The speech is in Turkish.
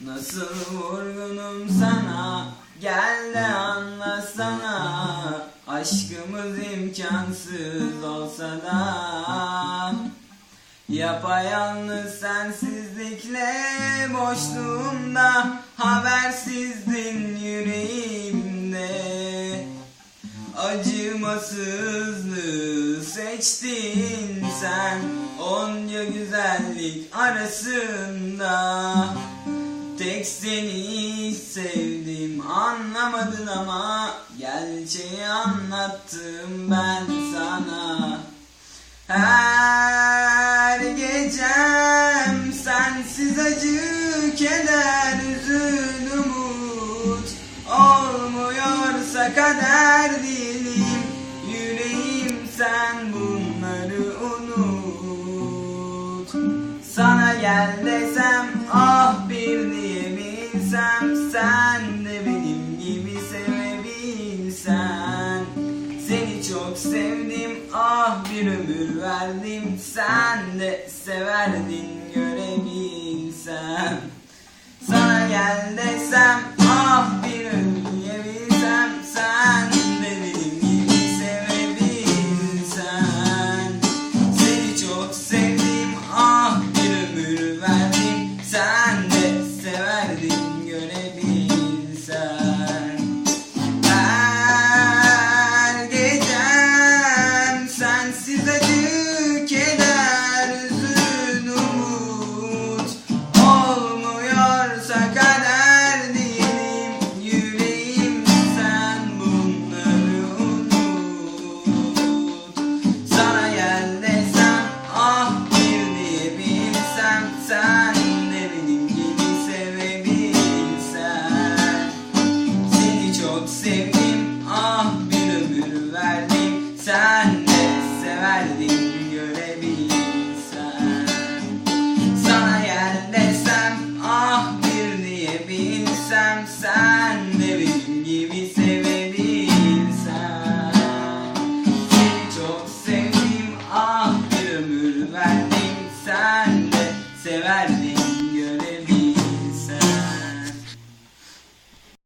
Nasıl vurgunum sana? Gel de anlasana. Aşkımız imkansız olsa da. Yapayalnız sensizlikle boşluğumda Habersizdin yüreğimde Acımasızlığı seçtin sen Onca güzellik arasında. Tek seni sevdim anlamadın ama Gerçeği anlattım ben sana. Her gecem sensiz acı keder üzün umut Olmuyorsa kader diyelim gel desem ah bir diyebilsem Sen de benim gibi sevebilsen. Seni çok sevdim ah bir ömür verdim Sen de severdin görebilsem. Sana gel desem sing